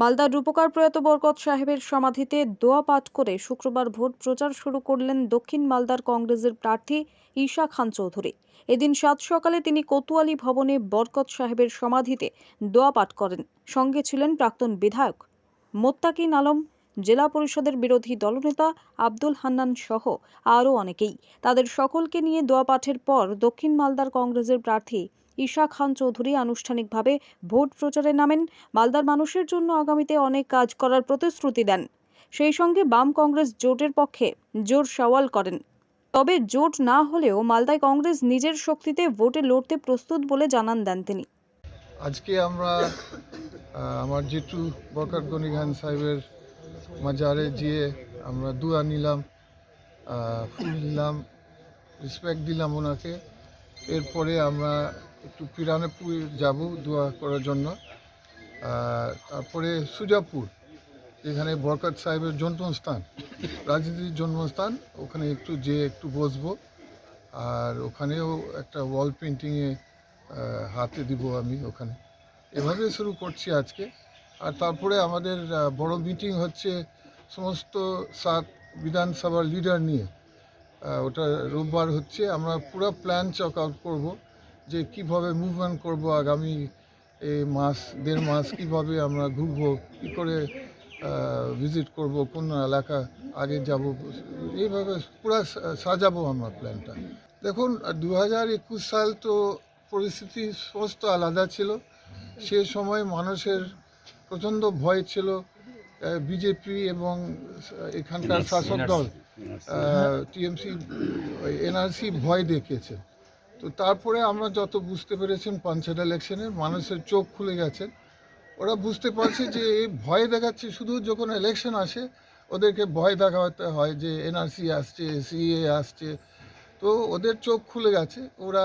মালদার রূপকার প্রয়াত বরকত সাহেবের সমাধিতে দোয়া পাঠ করে শুক্রবার ভোট প্রচার শুরু করলেন দক্ষিণ মালদার কংগ্রেসের প্রার্থী ঈশা খান চৌধুরী। এদিন সাত সকালে তিনি কোতোয়ালি ভবনে বরকত সাহেবের সমাধিতে দোয়া পাঠ করেন। সঙ্গে ছিলেন প্রাক্তন বিধায়ক মোত্তাকিন আলম, জেলা পরিষদের বিরোধী দলনেতা আব্দুল হান্নান সহ আরও অনেকেই। তাদের সকলকে নিয়ে দোয়া পাঠের পর দক্ষিণ মালদার কংগ্রেসের প্রার্থী ঈশা খান চৌধুরী আনুষ্ঠানিকভাবে ভোট প্রচারে নামেন। মালদার মানুষের জন্য আগামীতে অনেক কাজ করার প্রতিশ্রুতি দেন। সেই সঙ্গে বাম কংগ্রেস জোটের পক্ষে জোর সওয়াল করেন। তবে জোট না হলেও মালদায় কংগ্রেস নিজের শক্তিতে ভোটে লড়তে প্রস্তুত বলে জানান দেন তিনি। আজকে আমরা আমার জেঠু বরকত গনি খান সাহেবের মাজারে গিয়ে আমরা দুয়া নিলাম ফুল দিলাম রেসপেক্ট দিলাম ওনাকে। এরপরে আমরা একটু পিরানেপুর যাব দোয়া করার জন্য। তারপরে সুজাপুর, এখানে বরকত সাহেবের জন্মস্থান, রাজনীতির জন্মস্থান। ওখানে একটু যেয়ে একটু বসবো। আর ওখানেও একটা ওয়াল পেন্টিংয়ে হাতে দিব আমি ওখানে। এভাবে শুরু করছি আজকে। আর তারপরে আমাদের বড় মিটিং হচ্ছে সমস্ত সাত বিধানসভার লিডার নিয়ে। ওটা রোববার হচ্ছে। আমরা পুরো প্ল্যান চক আউট করব। যে কীভাবে মুভমেন্ট করব আগামী এই মাস দেড় মাস কীভাবে আমরা ঘুরবো কী করে ভিজিট করব কোন এলাকা আগে যাব এইভাবে পুরো সাজাবো আমরা প্ল্যানটা দেখুন দু হাজার একুশ সাল তো পরিস্থিতি সমস্ত আলাদা ছিল। সে সময় মানুষের প্রচণ্ড ভয় ছিল বিজেপি এবং এখানকার শাসক দল টিএমসি এনআরসি ভয় দেখিয়েছে। তো তারপরে আমরা যত বুঝতে পেরেছেন পঞ্চায়েত ইলেকশনে মানুষের চোখ খুলে গেছে। ওরা বুঝতে পারছে যে এই ভয় দেখাচ্ছে, শুধু যখন ইলেকশন আসে, ওদেরকে ভয় দেখাতে হয় যে এনআরসি আসছে সিএ আসছে। তো ওদের চোখ খুলে গেছে। ওরা